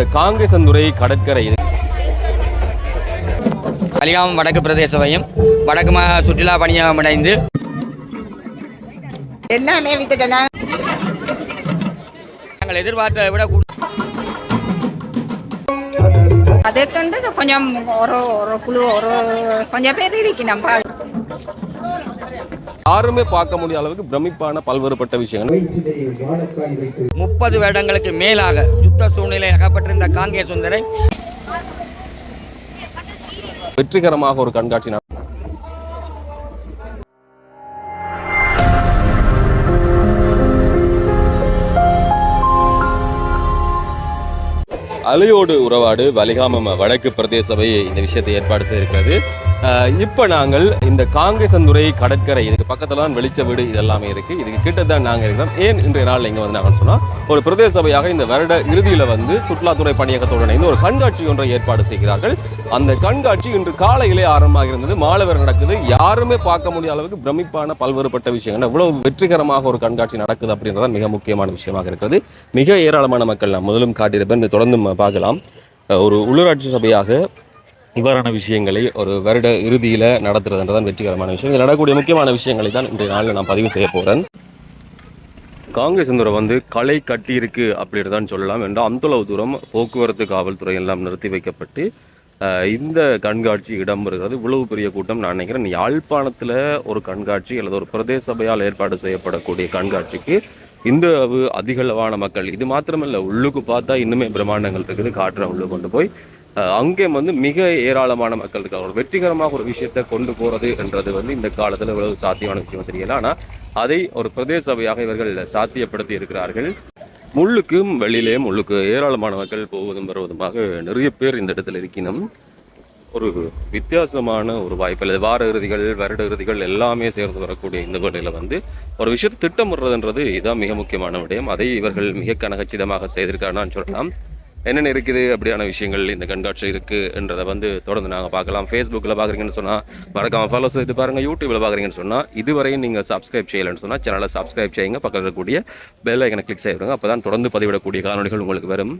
இந்த காங்கேசந்துறை கடற்கரை அலிகாமம் வடக்கு பிரதேச சபையும் வடக்கு மா சுற்றுலா பணியகம் இணைந்து. எல்லாமே வித்துட்டேன்? நாங்கள் எதிர்பார்த்ததை விட அதை கண்டு கொஞ்சம் ஒரு ஒரு குழு ஒரு கொஞ்சம் பேர் பா யாருமே பார்க்க முடியாத அளவுக்கு பிரமிப்பான பல்வேறுபட்ட விஷயங்கள். முப்பது வருடங்களுக்கு மேலாக யுத்த சூழ்நிலை அகப்பட்டிருந்த காங்கே சுந்தரை வெற்றிகரமாக ஒரு கண்காட்சி அலையோடு உறவாடு வலிகாமம் வடக்கு பிரதேச சபை இந்த விஷயத்தை ஏற்பாடு செய்திருக்கிறது. இப்போ நாங்கள் இந்த காங்கேசந்துறை கடற்கரை இதுக்கு பக்கத்துல தான் வெளிச்ச வீடு இது எல்லாமே இதுக்கு கிட்ட தான் நாங்கள் இருக்கிறோம். ஏன் இன்றைய நாள் இங்கே வந்து நாங்கள் சொன்னால் ஒரு பிரதேச சபையாக இந்த வருட இறுதியில் வந்து சுற்றுலாத்துறை பணியகத்தோடு இணைந்து ஒரு கண்காட்சி ஒன்றை ஏற்பாடு செய்கிறார்கள். அந்த கண்காட்சி இன்று காலையிலே ஆரம்பமாக இருந்தது. மாலவர் நடக்குது. யாருமே பார்க்க முடியாத அளவுக்கு பிரமிப்பான பல்வேறுபட்ட விஷயங்கள். எவ்வளவு வெற்றிகரமாக ஒரு கண்காட்சி நடக்குது அப்படின்றது மிக முக்கியமான விஷயமாக இருக்கிறது. மிக ஏராளமான மக்கள் நான் முதலும் காட்டியிருப்பேன் தொடர்ந்து பார்க்கலாம். ஒரு உள்ளூராட்சி சபையாக இவ்வாறான விஷயங்களை ஒரு வருட இறுதியில் நடத்துறதுன்றதான் வெற்றிகரமான விஷயம். இதில் நடக்கக்கூடிய முக்கியமான விஷயங்களை தான் இன்றைய நாளில் நான் பதிவு செய்ய போகிறேன் காங்கிரஸ் இந்த வந்து களை கட்டியிருக்கு அப்படின்னு தான் சொல்லலாம் என்றால் அந்தளவு தூரம் போக்குவரத்து காவல்துறை எல்லாம் நிறுத்தி வைக்கப்பட்டு இந்த கண்காட்சி இடம்பெறுகிறது. இவ்வளவு பெரிய கூட்டம் நான் நினைக்கிறேன். யாழ்ப்பாணத்தில் ஒரு கண்காட்சி அல்லது ஒரு பிரதேச சபையால் ஏற்பாடு செய்யப்படக்கூடிய கண்காட்சிக்கு இந்த அதிகளவான மக்கள் இது மாத்திரமல்ல உள்ளுக்கு பார்த்தா இன்னுமே பிரம்மாண்டங்கள் இருக்குது காற்றை உள்ளே கொண்டு போய் அங்கே வந்து மிக ஏராளமான மக்கள் இருக்காங்க ஒரு வெற்றிகரமாக ஒரு விஷயத்தை கொண்டு போகிறது என்றது வந்து இந்த காலத்தில் இவ்வளவு சாத்தியமான விஷயம் தெரியல. ஆனால் அதை ஒரு பிரதேச சபையாக இவர்கள் சாத்தியப்படுத்தி இருக்கிறார்கள். முள்ளுக்கும் வெளியிலே முள்ளுக்கு ஏராளமான மக்கள் போவதும் வருவதுமாக நிறைய பேர் இந்த இடத்துல இருக்கணும் ஒரு வித்தியாசமான ஒரு வாய்ப்பு. அல்லது வார இறுதிகள் வருட இறுதிகள் எல்லாமே சேர்ந்து வரக்கூடிய இந்த வகையில் வந்து ஒரு விஷயத்தை திட்டமிடுறதுன்றது இதான் மிக முக்கியமான விடயம். அதை இவர்கள் மிக கனகச்சிதமாக செய்திருக்காருன்னு சொல்லலாம். என்னென்ன இருக்குது அப்படியான விஷயங்கள் இந்த கண்காட்சி இருக்கு என்றதை வந்து தொடர்ந்து நாங்கள் பார்க்கலாம். ஃபேஸ்புக்கில் பார்க்குறீங்கன்னு சொன்னால் மறக்காம ஃபாலோ செய்து பாருங்கள் யூடியூப்பில் பார்க்குறீங்கன்னு சொன்னால் இதுவரையும் நீங்கள் சப்ஸ்கிரைப் செய்யலைன்னு சொன்னால் சேனலை சப்ஸ்கிரைப் செய்யுங்க. பக்கத்தில் இருக்கக்கூடிய பெல் ஐக்கனை கிளிக் செய்யுங்க அப்போ தான் தொடர்ந்து பதிவிடக்கூடிய காணொலிகள் உங்களுக்கு வரும்.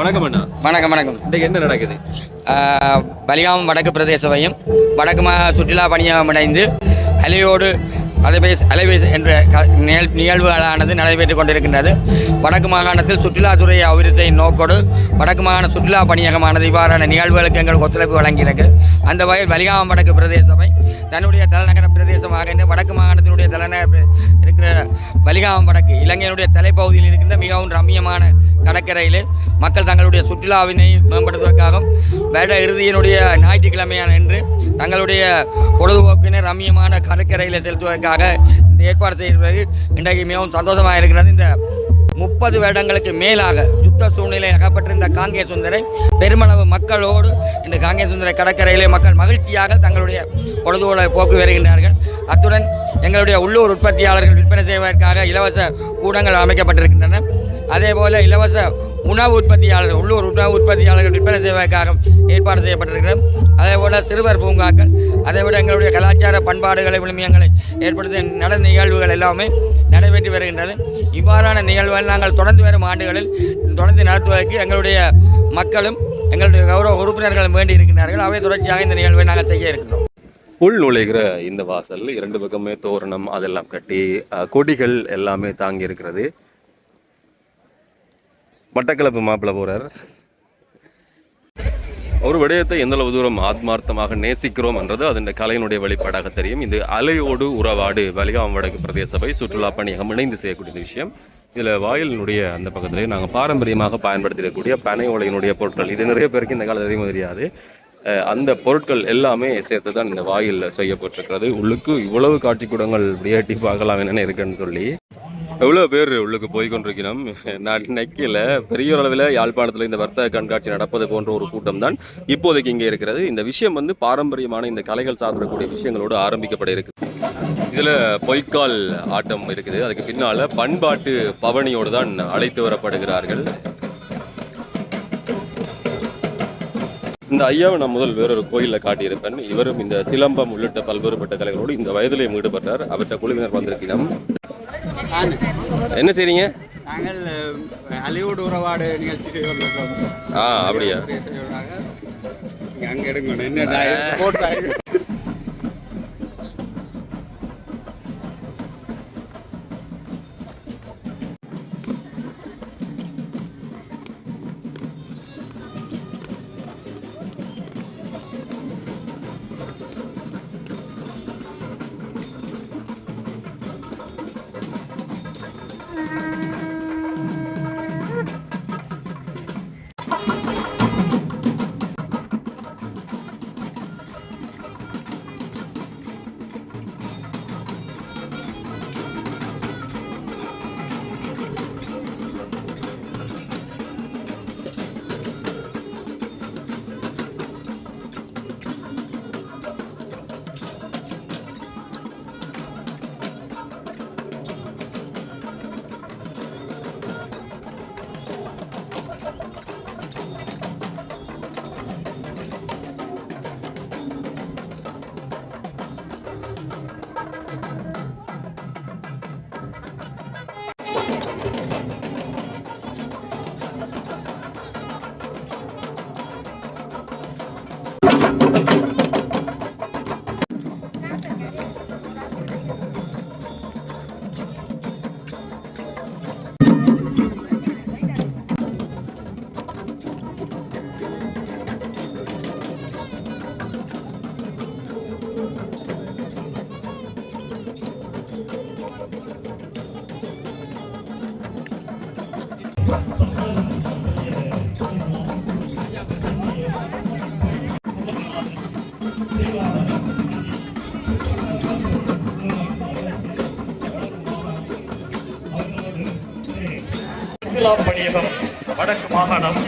வணக்கம் அண்ணா. வணக்கம் வணக்கம். இன்றைக்கு என்ன நடக்குது? வலிகாமம் வடக்கு பிரதேச சபையும் வடக்கு சுற்றுலா பணியகம் இணைந்து அலையோடு அலைபேசி அலைபேசி என்ற க- நிகழ் நிகழ்வுகளானது நடைபெற்றுக் கொண்டிருக்கின்றது. வடக்கு மாகாணத்தில் சுற்றுலாத்துறை அபிவிருத்தை நோக்கோடு வடக்கு மாகாண சுற்றுலா பணியகமானது இவ்வாறான நிகழ்வுகளுக்கு எங்களுக்கு ஒத்துழைப்பு வழங்கியிருக்கு. அந்த வகையில் வலிகாமம் வடக்கு பிரதேச சபை தன்னுடைய தலைநகர பிரதேசமாக இந்த வடக்கு மாகாணத்தினுடைய தலைநகர் இருக்கிற வலிகாமம் வடக்கு இலங்கையினுடைய தலைப்பகுதியில் இருக்கின்ற மிகவும் ரம்மியமான கடற்கரையில் மக்கள் தங்களுடைய சுற்றுலாவினை மேம்படுத்துவதற்காகவும் வேட இறுதியினுடைய ஞாயிற்றுக்கிழமையான என்று தங்களுடைய பொழுதுபோக்கினர் ரம்மியமான கடற்கரையில் செலுத்துவதற்காக இந்த ஏற்பாடு செய்திருப்பது இன்றைக்கு மிகவும் சந்தோஷமாக இருக்கிறது. இந்த முப்பது வருடங்களுக்கு மேலாக யுத்த சூழ்நிலை அகப்பட்டிருந்த காங்கே சுந்தரை பெருமளவு மக்களோடு இந்த காங்கே சுந்தரை கடற்கரையிலே மக்கள் மகிழ்ச்சியாக தங்களுடைய பொழுதுகளை போக்கு வருகின்றார்கள். அத்துடன் எங்களுடைய உள்ளூர் உற்பத்தியாளர்கள் விற்பனை செய்வதற்காக இலவச கூடங்கள் அமைக்கப்பட்டிருக்கின்றன. அதே போல இலவச உணவு உற்பத்தியாளர்கள் உள்ளூர் உணவு உற்பத்தியாளர்கள் விற்பனை செய்வதற்காக ஏற்பாடு செய்யப்பட்டிருக்கிறது. அதே போல சிறுவர் பூங்காக்கள் அதை விட எங்களுடைய கலாச்சார பண்பாடுகளை விழுமியங்களை ஏற்படுத்திய நட நிகழ்வுகள் எல்லாமே நடைபெற்று வருகின்றது. இவ்வாறான நிகழ்வுகள் நாங்கள் தொடர்ந்து வரும் ஆண்டுகளில் தொடர்ந்து நடத்துவதற்கு எங்களுடைய மக்களும் எங்களுடைய கௌரவ உறுப்பினர்களும் வேண்டி இருக்கின்றார்கள். அவை தொடர்ச்சியாக இந்த நிகழ்வை நாங்கள் செய்ய இருக்கிறோம் உள் நுழைகிற இந்த வாசல் இரண்டு பக்கமே தோரணம் அதெல்லாம் கட்டி கொடிகள் எல்லாமே தாங்கி இருக்கிறது மட்டக்களப்பு மாப்பிள்ள போகிறார் ஒரு விடயத்தை எந்தளவு தூரம் ஆத்மார்த்தமாக நேசிக்கிறோம் என்றது அதன் கலையினுடைய வெளிப்பாடாக தெரியும். இது அலையோடு உறவாடு வலிகாம் வடக்கு பிரதேச சபை சுற்றுலா பணியகம் இணைந்து செய்யக்கூடிய விஷயம். இதில் வாயிலினுடைய அந்த பக்கத்திலே நாங்கள் பாரம்பரியமாக பயன்படுத்திடக்கூடிய பனை ஓலையினுடைய பொருட்கள். இது நிறைய பேருக்கு இந்த காலத்தில் தெரியும் தெரியாது. அந்த பொருட்கள் எல்லாமே சேர்த்து தான் இந்த வாயில் செய்யப்பட்டிருக்கிறது. உள்ளுக்கு இவ்வளவு காட்சிக்கூடங்கள் விளையாட்டி பார்க்கலாம் என்னென்ன இருக்குன்னு சொல்லி. எவ்வளோ பேர் உள்ளுக்கு போய் கொண்டிருக்கிறோம் நான் நினைக்கல. பெரிய அளவில் யாழ்ப்பாணத்தில் இந்த வர்த்தக கண்காட்சி நடப்பது போன்ற ஒரு கூட்டம் தான் இப்போதைக்கு இங்கே இருக்கிறது. இந்த விஷயம் வந்து பாரம்பரியமான இந்த கலைகள் சார்ந்தக்கூடிய விஷயங்களோடு ஆரம்பிக்கப்பட இருக்கு. இதில் பொய்க்கால் ஆட்டம் இருக்குது. அதுக்கு பின்னால் பண்பாட்டு பவனியோடு தான் அழைத்து வரப்படுகிறார்கள். இந்த ஐயாவை நான் முதல் வேறொரு கோயிலில் காட்டியிருப்பேன். இவரும் இந்த சிலம்பம் உள்ளிட்ட பல்வேறுபட்ட கலைகளோடு இந்த வயதிலையும் ஈடுபட்டார். அவர்கிட்ட குழுவினர் வந்திருக்கிறோம். என்ன செய்றீங்க? நாங்கள் அலிவுட் உறவாடு வந்திருக்கோம். ஆ அப்படியா? அங்க எடுங்க என்ன நான் வடக்கு மாகாணம்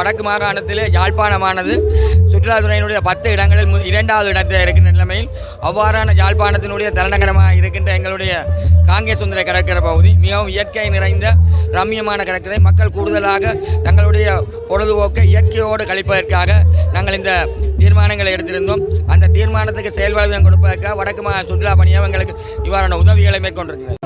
வடக்கு மாகாணத்தில் யாழ்ப்பாணமானது. சுற்றுலாத்துறையினுடைய பத்து இடங்களில் மு- இரண்டாவது இடத்தில் இருக்கின்ற நிலைமையில் அவ்வாறான யாழ்ப்பாணத்தினுடைய தலைநகரமாக இருக்கின்ற எங்களுடைய காங்கே சுந்தர கடற்கரை பகுதி மிகவும் இயற்கை நிறைந்த ரம்மியமான கடற்கரை. மக்கள் கூடுதலாக தங்களுடைய பொழுதுபோக்கை இயற்கையோடு கழிப்பதற்காக நாங்கள் இந்த தீர்மானங்களை எடுத்திருந்தோம். அந்த தீர்மானத்துக்கு செயல்வளம் கொடுப்பதற்காக வடக்கு மாகாண சுற்றுலா பணியாக எங்களுக்கு இவ்வாறான உதவிகளை மேற்கொண்டிருக்கிறது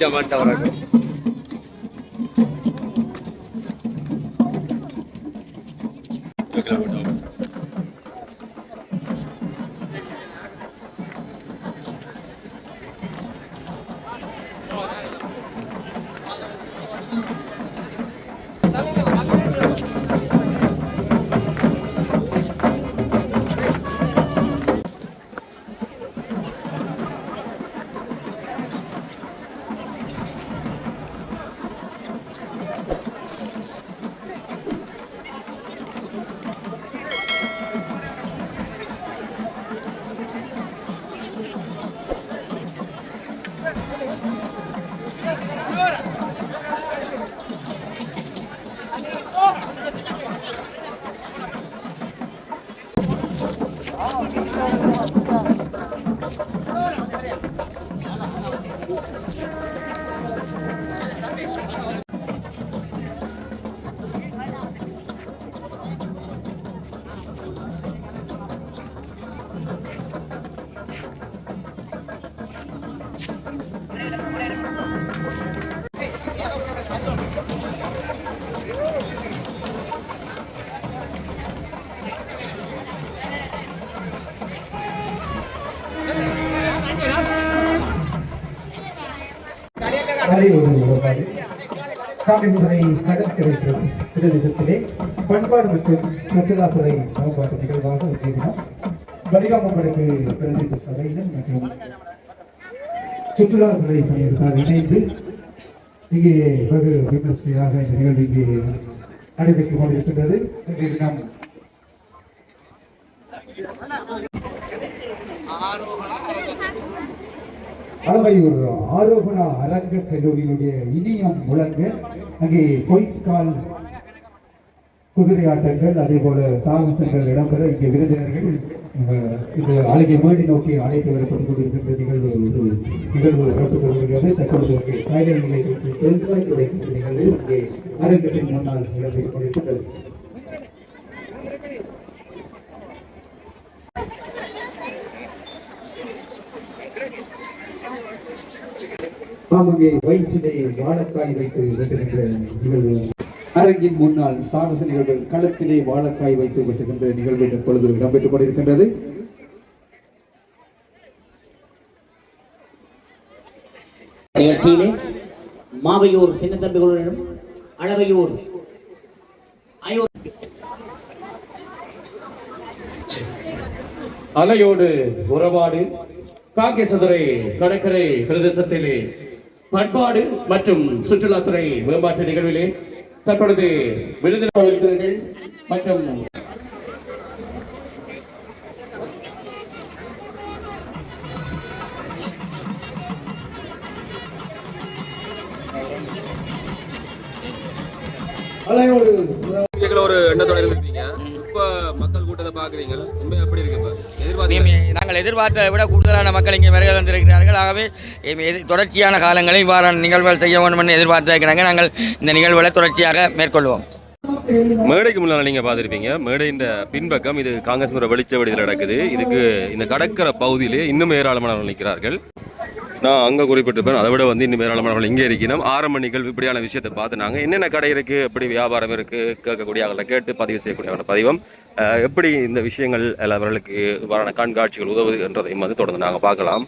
জামানটা অর্ডার காங்கேசத்துறை கடற்கரை பிரதேசத்திலே பண்பாடு மற்றும் சுற்றுலாத்துறை மேம்பாட்டு நிகழ்வாக இன்றைய தினம் பலிகாமங்களுக்கு பிரதேச சபையினர் மற்றும் சுற்றுலாத்துறை பணியினருக்காக இணைந்து இங்கே வெகு விமர்சையாக இந்த நிகழ்வு இங்கே நடைபெற்றுக் கொண்டிருக்கின்றது. இன்றைய தினம் அளவையூர் ஆரோகணா அரங்க கல்லூரியினுடைய இனியம் முழங்க. அங்கே பொய்க்கால் குதிரை ஆட்டங்கள் அதே போல சாகசங்கள் இடம்பெற இங்கே விருந்தினர்கள் இந்த அழகிய மேடி நோக்கி அழைத்து வரப்பட்டுக் கொண்டிருக்கின்ற நிகழ்வு ஒரு நிகழ்வு நடந்து கொண்டிருக்கிறது. தற்பொழுது இங்கே காய்கறி நிலையத்திற்கு நிகழ்வு இங்கே அரங்கத்தின் முன்னால் இடம்பெற்றுக் கொண்டிருக்கிறது. ஆமாங்கே வயிற்றிலே வாழைக்காய் வைத்து வெட்டுகின்ற நிகழ்வு. அரங்கின் முன்னால் சாகச நிகழ்வு களத்திலே வாழைக்காய் வைத்து வெட்டுகின்ற நிகழ்வு தற்பொழுது இடம்பெற்றுக் கொண்டிருக்கின்றது. நிகழ்ச்சியிலே மாவையூர் சின்னத்தம்பிகளுடனும் அளவையூர் ஆயோர் அலையோடு உறவாடு காங்கேசதுறை கடற்கரை பிரதேசத்திலே பண்பாடு மற்றும் சுற்றுலாத்துறை மேம்பாட்டு நிகழ்விலே தற்பொழுது விருந்தினர்கள் மற்றும் ஒரு எண்ணத்தோட இருந்திருக்கீங்க இப்ப மக்கள் கூட்டத்தை பாக்குறீங்க உண்மை எப்படி இருக்கு நாங்கள் எதிர்பார்த்ததை விட கூடுதலான மக்கள் இங்கே வருகை தந்திருக்கிறார்கள். ஆகவே தொடர்ச்சியான காலங்களில் இவ்வாறான நிகழ்வுகள் செய்ய வேண்டும் என்று எதிர்பார்த்திருக்கிறாங்க நாங்கள் இந்த நிகழ்வுகளை தொடர்ச்சியாக மேற்கொள்வோம். மேடைக்கு முன்னால நீங்க பாத்திருப்பீங்க மேடையின் பின்பக்கம் இது காங்கிரஸ் வெளிச்ச வடிவில் நடக்குது இதுக்கு இந்த கடற்கரை பகுதியிலே இன்னும் ஏராளமானவர்கள் நிற்கிறார்கள். நான் அங்க குறிப்பிட்டிருப்பேன். அதை விட வந்து இன்னும் ஏராளமானவர்கள் இங்கே இருக்கணும் ஆரம்ப நிகழ்வு இப்படியான விஷயத்தை பார்த்து நாங்கள் என்னென்ன கடை இருக்கு எப்படி வியாபாரம் இருக்கு கேட்கக்கூடிய அவர்களை கேட்டு பதிவு செய்யக்கூடிய அவர்கள பதிவும். அஹ், எப்படி இந்த விஷயங்கள் அவர்களுக்கு வரான கண்காட்சிகள் உதவுது என்றதையும் வந்து தொடர்ந்து நாங்கள் பார்க்கலாம்.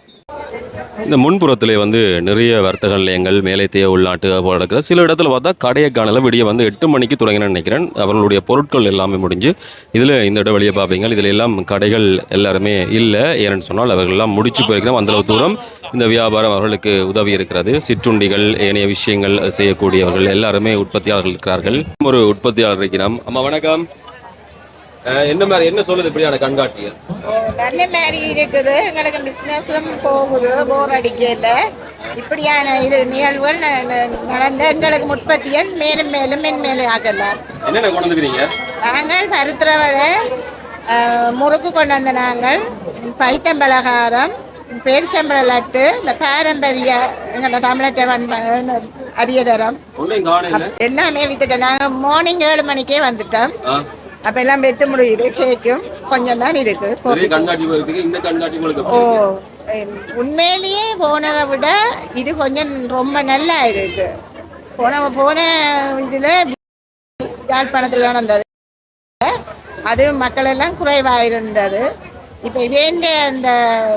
இந்த முன்புறத்தில் வந்து நிறைய வர்த்தக நிலையங்கள் மேலைத்தேய உள்நாட்டு போல இருக்கிற சில இடத்துல பார்த்தா கடையை காணல விடிய வந்து எட்டு மணிக்கு தொடங்கினேன்னு நினைக்கிறேன். அவர்களுடைய பொருட்கள் எல்லாமே முடிஞ்சு இதில் இந்த இடம் வெளியே பார்ப்பீங்க இதில் எல்லாம் கடைகள் எல்லாருமே இல்லை. ஏன்னு சொன்னால் அவர்கள் எல்லாம் முடிச்சு போயிருக்கிறோம். அந்தளவு தூரம் இந்த வியாபாரம் அவர்களுக்கு உதவி இருக்கிறது. சிற்றுண்டிகள் ஏனைய விஷயங்கள் செய்யக்கூடியவர்கள் எல்லாருமே உற்பத்தியாளர்கள் இருக்கிறார்கள். ஒரு உற்பத்தியாளர் இருக்கிறோம் அம்மா வணக்கம். என்ன மாதிரி என்ன சொல்லுது இப்படியான கண்காட்சிகள்? நல்ல மாதிரி இருக்குது. எங்களுக்கு பிஸ்னஸும் போகுது. போர் அடிக்கல. இப்படியான இது நிகழ்வுகள் நடந்த எங்களுக்கு உற்பத்திகள் மேலும் மேலும் மென்மேலும் ஆகலாம் என்னென்ன கொண்டு வந்துக்கிறீங்க? நாங்கள் பருத்திரவடை முறுக்கு கொண்டு வந்த நாங்கள் பைத்தம்பலகாரம் பேரிச்சம்பழ லட்டு இந்த பாரம்பரிய எங்களோட பண்பு அரியதரம். எல்லாமே வித்துட்டோம். நாங்கள் மார்னிங் ஏழு மணிக்கே வந்துட்டோம். அப்போ எல்லாம் வெத்து முடியுது கேக்கும் கொஞ்சம் தான் இருக்கு. ஓ உண்மையிலேயே போனதை விட இது கொஞ்சம் ரொம்ப நல்லா இருக்கு. போன போன இதில் யாழ்ப்பாணத்தில் நடந்தது. அது மக்கள் எல்லாம் குறைவாக இருந்தது இப்போ வேண்ட அந்த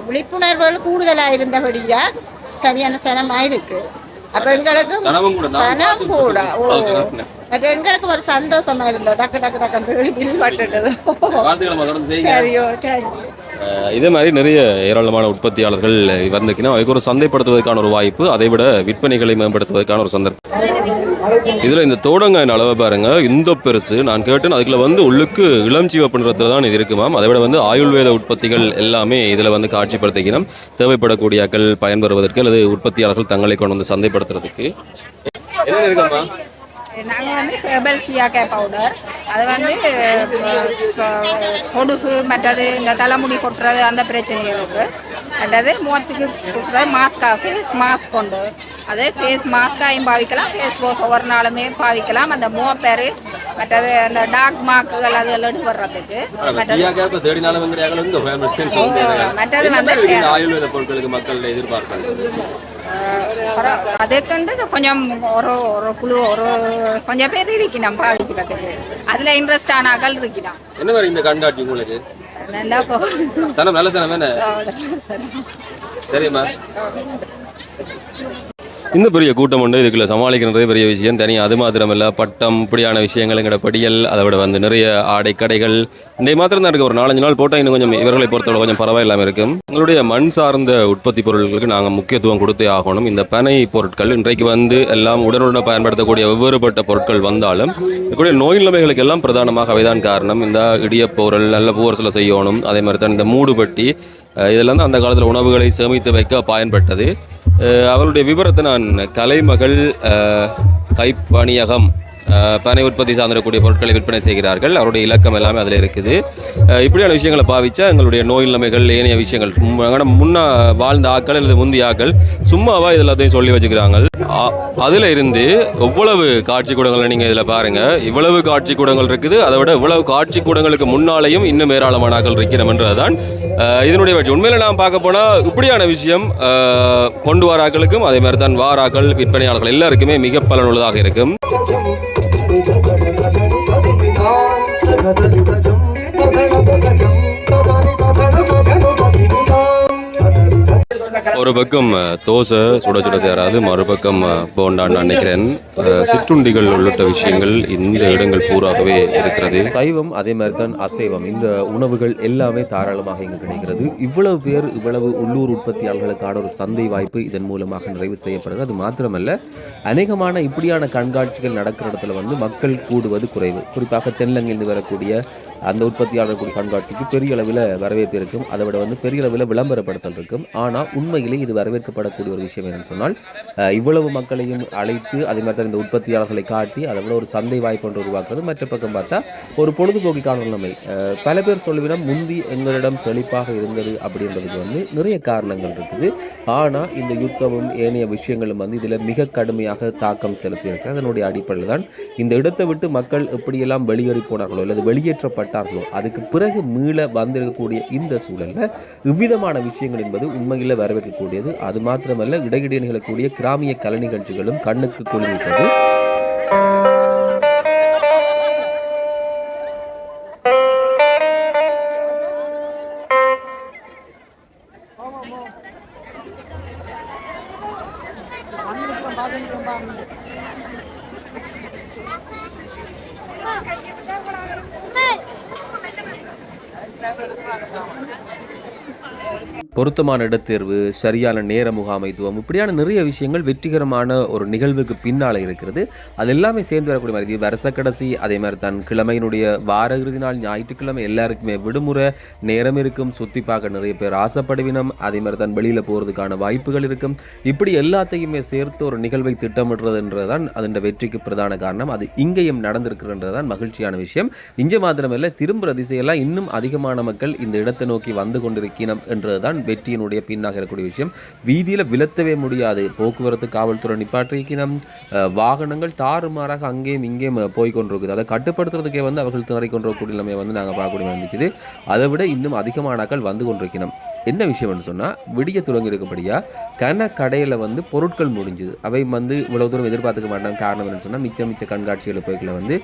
விழிப்புணர்வுகள் கூடுதலாக இருந்தபடியா சரியான சனமாக இருக்கு அப்போ எங்களுக்கு சனம் கூட. ஓ. எங்களுக்கு ஒரு சந்தோஷமா இருந்தோம் டக்கு டக்கு டக்குன்னு பில் பட்டுட்டது. சரியோ தேங்க்யூ இதே மாதிரி நிறைய ஏராளமான உற்பத்தியாளர்கள் வந்துக்கினா அதுக்கு ஒரு சந்தைப்படுத்துவதற்கான ஒரு வாய்ப்பு அதை விட விற்பனைகளை மேம்படுத்துவதற்கான ஒரு சந்தர்ப்பம். இதில் இந்த தோடங்காயின் அளவை பாருங்க இந்த பெருசு நான் கேட்டேன் அதுக்குள்ள வந்து உள்ளுக்கு இளம் சிவப்புன்றத்தில் தான் இது இருக்குமாம் அதை விட வந்து ஆயுர்வேத உற்பத்திகள் எல்லாமே இதில் வந்து காட்சிப்படுத்திக்கணும் தேவைப்படக்கூடியாக்கள் பயன்பெறுவதற்கு அல்லது உற்பத்தியாளர்கள் தங்களை கொண்டு வந்து சந்தைப்படுத்துறதுக்கு. என்ன இருக்குமா நாங்கள் வந்து ஹெர்பல் சியாக்கே பவுடர் அது வந்து அஹ், சொடுகு மற்றது இந்த தலைமுடி கொட்டுறது அந்த பிரச்சனைகளுக்கு. மற்றது முகத்துக்கு பூசுறது மாஸ்கா ஃபேஸ் மாஸ்க் கொண்டு அது ஃபேஸ் மாஸ்காயும் பாவிக்கலாம் ஃபேஸ் வாஷ் ஒவ்வொரு நாளுமே பாவிக்கலாம். அந்த முகப்பேரு மற்றது அந்த டார்க் மார்க்குகள் அது எல்லாம் வர்றதுக்கு மற்றது வந்து ஆயுர்வேத பொருட்களுக்கு மக்கள் அதுக்குண்டு கொஞ்சம் ஒரு ஒரு குழு ஒரு கொஞ்சம் பேர் இருக்கணும் பாவிக்கிறதுக்கு அதில் இன்ட்ரெஸ்ட் ஆனாக்கள் இருக்கணும் என்ன மாதிரி இந்த கண்காட்சி உங்களுக்கு? சனம் நல்ல சனம் என்ன? சரிம்மா. இந்த பெரிய கூட்டம் உண்டு இதுக்குள்ளே சமாளிக்கிறதே பெரிய விஷயம். தனி அது மாத்திரமல்ல பட்டம் இப்படியான விஷயங்கள் எங்கட படியல் அதை விட வந்து நிறைய ஆடை கடைகள். இந்த மாத்திரம் தான் இருக்குது ஒரு நாலஞ்சு நாள் போட்டால் இன்னும் கொஞ்சம் இவர்களை பொறுத்தவரை கொஞ்சம் பரவாயில்லாமல் இருக்கும். எங்களுடைய மண் சார்ந்த உற்பத்தி பொருட்களுக்கு நாங்கள் முக்கியத்துவம் கொடுத்தே ஆகணும். இந்த பனை பொருட்கள் இன்றைக்கு வந்து எல்லாம் உடனுடன் பயன்படுத்தக்கூடிய வெவ்வேறுபட்ட பொருட்கள் வந்தாலும் இதுக்குடைய நோய் நிலைமைகளுக்கு எல்லாம் பிரதானமாக அவைதான் காரணம். இந்த இடியப்போரல் நல்ல பூவரசில் செய்யணும். அதே மாதிரி தான் இந்த மூடுபட்டி இதெல்லாம் தான் அந்த காலத்தில் உணவுகளை சேமித்து வைக்க பயன்பட்டது. அவருடைய விவரத்தை நான் கலைமகள் கைப்பணியகம் பனை உற்பத்தி சார்ந்திருக்கக்கூடிய பொருட்களை விற்பனை செய்கிறார்கள். அவருடைய இலக்கம் எல்லாமே அதில் இருக்குது. இப்படியான விஷயங்களை பாவிச்சா எங்களுடைய நோய் நிலைமைகள் ஏனைய விஷயங்கள் முன்னா வாழ்ந்த ஆக்கள் அல்லது முந்தி ஆக்கள் சும்மாவா இது எல்லாத்தையும் சொல்லி வச்சுக்கிறாங்க அ- இருந்து எவ்வளவு காட்சி கூடங்களை நீங்கள் இதில் பாருங்கள் இவ்வளவு காட்சி கூடங்கள் இருக்குது. அதை விட இவ்வளவு காட்சி கூடங்களுக்கு முன்னாலேயும் இன்னும் ஏராளமான ஆக்கள் இருக்கிறோம்ன்றதுதான் அஹ், இதனுடைய வெற்றி. உண்மையில் நான் பார்க்க போனால் இப்படியான விஷயம் கொண்டு வாராக்களுக்கும் அதே மாதிரி தான் வாராக்கள் விற்பனையாளர்கள் எல்லாருக்குமே மிக பலனுள்ளதாக இருக்கும். Kata 城 ஒரு பக்கம் தோசை சுட சுட தயாராது மறுபக்கம் போண்டான்னு நான் நினைக்கிறேன். சிற்றுண்டிகள் உள்ளிட்ட விஷயங்கள் இந்த இடங்கள் பூராகவே இருக்கிறது. சைவம் அதே மாதிரி தான் அசைவம். இந்த உணவுகள் எல்லாமே தாராளமாக இங்கு கிடைக்கிறது. இவ்வளவு பேர் இவ்வளவு உள்ளூர் உற்பத்தியாளர்களுக்கான ஒரு சந்தை வாய்ப்பு இதன் மூலமாக நிறைவு செய்யப்படுது. அது மாத்திரமல்ல அநேகமான இப்படியான கண்காட்சிகள் நடக்கிற இடத்துல வந்து மக்கள் கூடுவது குறைவு. குறிப்பாக தென்னிலங்கையிலிருந்து வரக்கூடிய அந்த உற்பத்தியாளர் கூடிய கண்காட்சிக்கு பெரிய அளவில் வரவேற்பு இருக்கும். அதை விட வந்து பெரிய அளவில் விளம்பரப்படுத்தல் இருக்கும். ஆனால் உண்மையிலே இது வரவேற்கப்படக்கூடிய ஒரு விஷயம் என்னன்னு சொன்னால் இவ்வளவு மக்களையும் அழைத்து அதே மாதிரி தான் இந்த உற்பத்தியாளர்களை காட்டி அதை விட ஒரு சந்தை வாய்ப்பு ஒன்று உருவாக்குறது. மற்ற பக்கம் பார்த்தா ஒரு பொழுதுபோக்கிக்கான நிலைமை பல பேர் சொல்லுவிடம் முந்தி எங்களிடம் செழிப்பாக இருந்தது அப்படின்றதுக்கு வந்து நிறைய காரணங்கள் இருக்குது. ஆனால் இந்த யுத்தமும் ஏனைய விஷயங்களும் வந்து இதில் மிக கடுமையாக தாக்கம் செலுத்தியிருக்கு. அதனுடைய அடிப்படையில் தான் இந்த இடத்தை விட்டு மக்கள் எப்படியெல்லாம் வெளியேறி போனார்களோ அல்லது வெளியேற்றப்பட்டார்களோ அதுக்கு பிறகு மீள வந்திருக்கக்கூடிய இந்த சூழலில் இவ்விதமான விஷயங்கள் என்பது உண்மையில் வரவேற்கக்கூடியது. அது மாத்திரமல்ல இடையிடையே நிகழக்கூடிய கிராமிய கலை நிகழ்ச்சிகளும் கண்ணுக்கு குளிர்வித்தது. பொருத்தமான இடத்தேர்வு சரியான நேர முகாமைத்துவம் இப்படியான நிறைய விஷயங்கள் வெற்றிகரமான ஒரு நிகழ்வுக்கு பின்னால் இருக்கிறது. அது எல்லாமே சேர்ந்து வரக்கூடிய மாதிரி வருஷ கடைசி அதே மாதிரி தான். கிழமையினுடைய வார இறுதி நாள் ஞாயிற்றுக்கிழமை எல்லாருக்குமே விடுமுறை நேரம் இருக்கும். சுற்றி பார்க்க நிறைய பேர் ஆசைப்படுவினம். அதே மாதிரி தான் வெளியில் போகிறதுக்கான வாய்ப்புகள் இருக்கும். இப்படி எல்லாத்தையுமே சேர்த்து ஒரு நிகழ்வை திட்டமிடுறதுன்றது தான் அதன் வெற்றிக்கு பிரதான காரணம். அது இங்கேயும் நடந்திருக்கிறன்றது தான் மகிழ்ச்சியான விஷயம். இங்கே மாத்திரமில்லை திரும்புகிற திசையெல்லாம் இன்னும் அதிகமான மக்கள் இந்த இடத்தை நோக்கி வந்து கொண்டிருக்கணும் என்றதுதான் வெற்றியினுடைய பின்னாக இருக்கக்கூடிய விஷயம். வீதியில் விலத்தவே முடியாது. போக்குவரத்து காவல்துறை நிப்பாட்டிருக்கணும் அஹ், வாகனங்கள் தாறுமாறாக அங்கேயும் இங்கேயும் போய் கொண்டிருக்குது. அதை கட்டுப்படுத்துறதுக்கே வந்து அவர்கள் திணறிக் கொண்டிருக்கக்கூடிய நிலைமையை வந்து நாங்கள் பார்க்கக்கூடிய வந்துச்சு அதை விட இன்னும் அதிகமானாக்கள் வந்து கொண்டிருக்கணும் என்ன விஷயம்னு சொன்னால் விடிய துவங்கி இருக்கபடியா கன கடையில் வந்து பொருட்கள் முடிஞ்சுது. அவை வந்து இவ்வளோ தூரம் எதிர்பார்த்துக்க மாட்டாங்க. காரணம் என்னன்னு சொன்னால் மிச்சம் மிச்ச கண்காட்சிகள் போய்க்குள்ள வந்து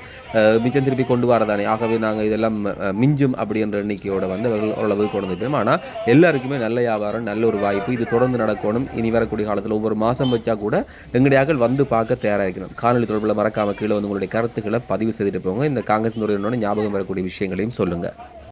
மிச்சம் திருப்பி கொண்டு வரதானே. ஆகவே நாங்கள் இதெல்லாம் மிஞ்சும் அப்படின்ற எண்ணிக்கையோட வந்து அவர்கள் ஓரளவு கொண்டு வந்துட்டோம் ஆனால் எல்லாருக்குமே நல்ல வியாபாரம் நல்ல ஒரு வாய்ப்பு. இது தொடர்ந்து நடக்கணும். இனி வரக்கூடிய காலத்தில் ஒவ்வொரு மாதம் வச்சா கூட எங்களுடைய வந்து பார்க்க தயாராக இருக்கணும் காணொலி தொடர்பில் மறக்காமல் கீழே வந்து உங்களுடைய கருத்துக்களை பதிவு செய்துட்டு போங்க. இந்த காங்கிரஸ் துறையினோட ஞாபகம் வரக்கூடிய விஷயங்களையும் சொல்லுங்கள்